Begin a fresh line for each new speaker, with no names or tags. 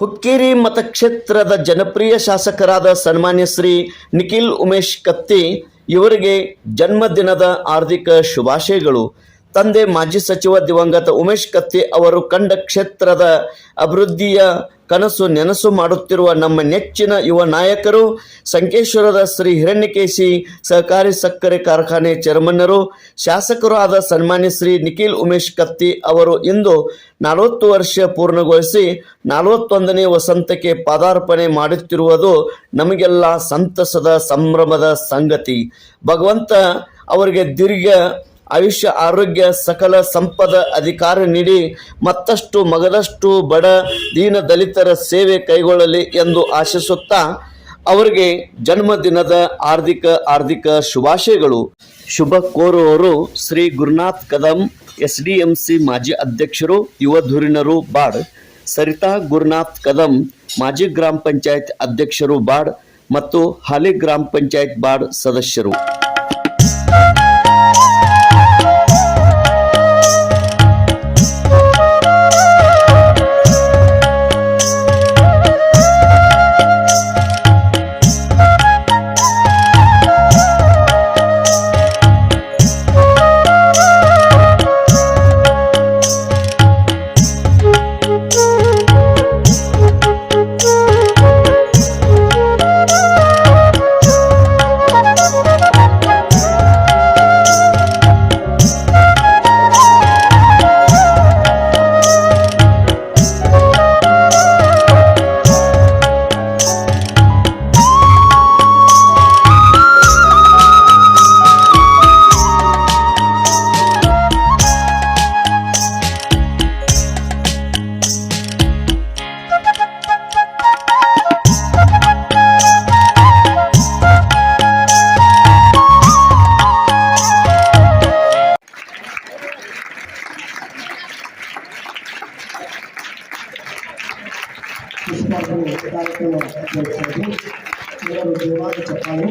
ಹುಕ್ಕೇರಿ ಮತಕ್ಷೇತ್ರದ ಜನಪ್ರಿಯ ಶಾಸಕರಾದ ಸನ್ಮಾನ್ಯ ಶ್ರೀ ನಿಖಿಲ್ ಉಮೇಶ್ ಕತ್ತಿ ಇವರಿಗೆ ಜನ್ಮದಿನದ ಹಾರ್ದಿಕ ಶುಭಾಶಯಗಳು. ತಂದೆ ಮಾಜಿ ಸಚಿವ ದಿವಂಗತ ಉಮೇಶ್ ಕತ್ತಿ ಅವರು ಕಂಡ ಕ್ಷೇತ್ರದ ಅಭಿವೃದ್ಧಿಯ ಕನಸು ನೆನಸು ಮಾಡುತ್ತಿರುವ ನಮ್ಮ ನೆಚ್ಚಿನ ಯುವ ನಾಯಕರು ಸಂಕೇಶ್ವರದ ಶ್ರೀ ಹಿರಣ್ಯಕೇಶಿ ಸಹಕಾರಿ ಸಕ್ಕರೆ ಕಾರ್ಖಾನೆ ಚೇರ್ಮನ್ನರು, ಶಾಸಕರು ಆದ ಸನ್ಮಾನ್ಯ ಶ್ರೀ ನಿಖಿಲ್ ಉಮೇಶ್ ಕತ್ತಿ ಅವರು ಇಂದು ನಲವತ್ತು ವರ್ಷ ಪೂರ್ಣಗೊಳಿಸಿ ನಲವತ್ತೊಂದನೇ ವಸಂತಕ್ಕೆ ಪಾದಾರ್ಪಣೆ ಮಾಡುತ್ತಿರುವುದು ನಮಗೆಲ್ಲ ಸಂತಸದ ಸಂಭ್ರಮದ ಸಂಗತಿ. ಭಗವಂತ ಅವರಿಗೆ ದೀರ್ಘ ಆಯುಷ್ಯ, ಆರೋಗ್ಯ, ಸಕಲ ಸಂಪದ ಅಧಿಕಾರ ನೀಡಿ ಮತ್ತಷ್ಟು ಮಗದಷ್ಟು ಬಡ ದೀನ ದಲಿತರ ಸೇವೆ ಕೈಗೊಳ್ಳಲಿ ಎಂದು ಆಶಿಸುತ್ತಾ ಅವರಿಗೆ ಜನ್ಮದಿನದ ಹಾರ್ದಿಕ ಹಾರ್ದಿಕ ಶುಭಾಶಯಗಳು. ಶುಭ ಕೋರುವವರು Shri Gurunath Kadam S D M C ಮಾಜಿ ಅಧ್ಯಕ್ಷರು, ಯುವ ಧುರೀಣರು ಬಾಡ್, ಸರಿತಾ ಗುರುನಾಥ್ ಕದಂ, ಮಾಜಿ ಗ್ರಾಮ ಪಂಚಾಯತ್ ಅಧ್ಯಕ್ಷರು ಬಾಡ್ ಮತ್ತು ಹಾಲಿ ಗ್ರಾಮ ಪಂಚಾಯತ್ ಬಾಡ್ ಸದಸ್ಯರು.
పుష్పార్పణ కార్యక్రమం చెప్పాలి